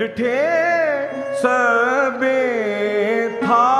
डिठे सबे था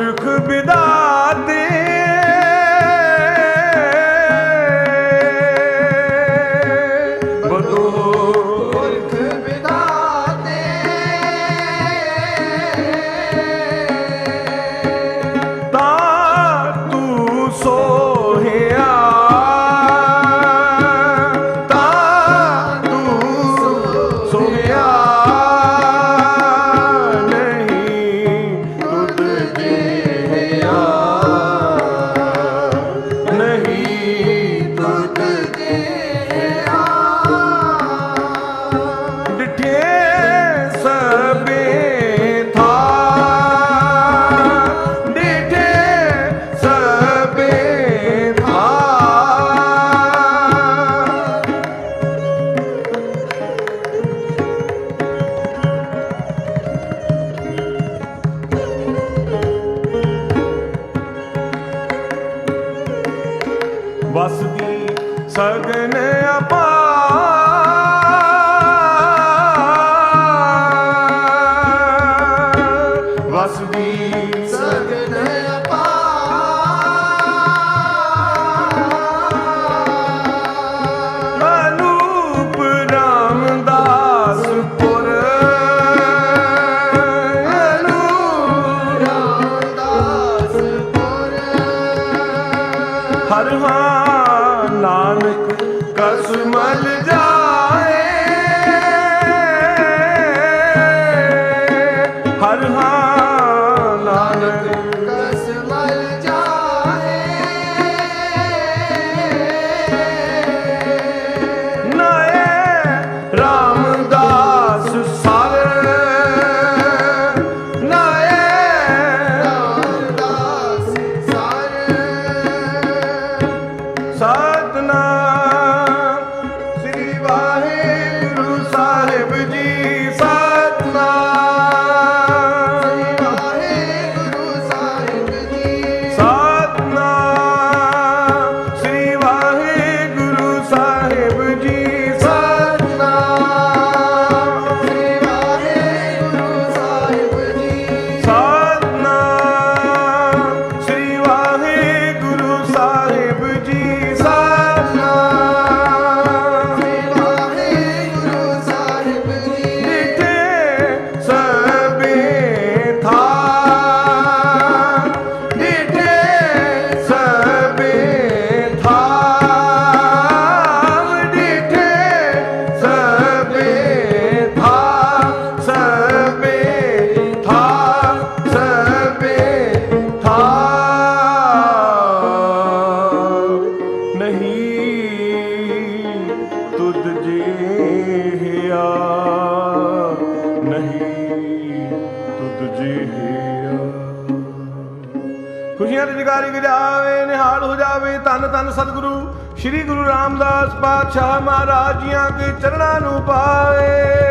Türk bir daha. ਆਸ ਦੀ ਸਗਨ ਖੁਸ਼ੀਆਂ ਦੀ ਵਿਗਾਰੀ ਗਿਜਾਵੇ ਨਿਹਾਲ ਹੋ ਜਾਵੇ ਧੰਨ ਧੰਨ ਸਤਿਗੁਰੂ। ਸ੍ਰੀ ਗੁਰੂ ਰਾਮਦਾਸ ਪਾਤਸ਼ਾਹ ਮਹਾਰਾਜ ਜੀਆਂ ਕੇ ਚਰਨਾਂ ਨੂੰ ਪਾਵੇ।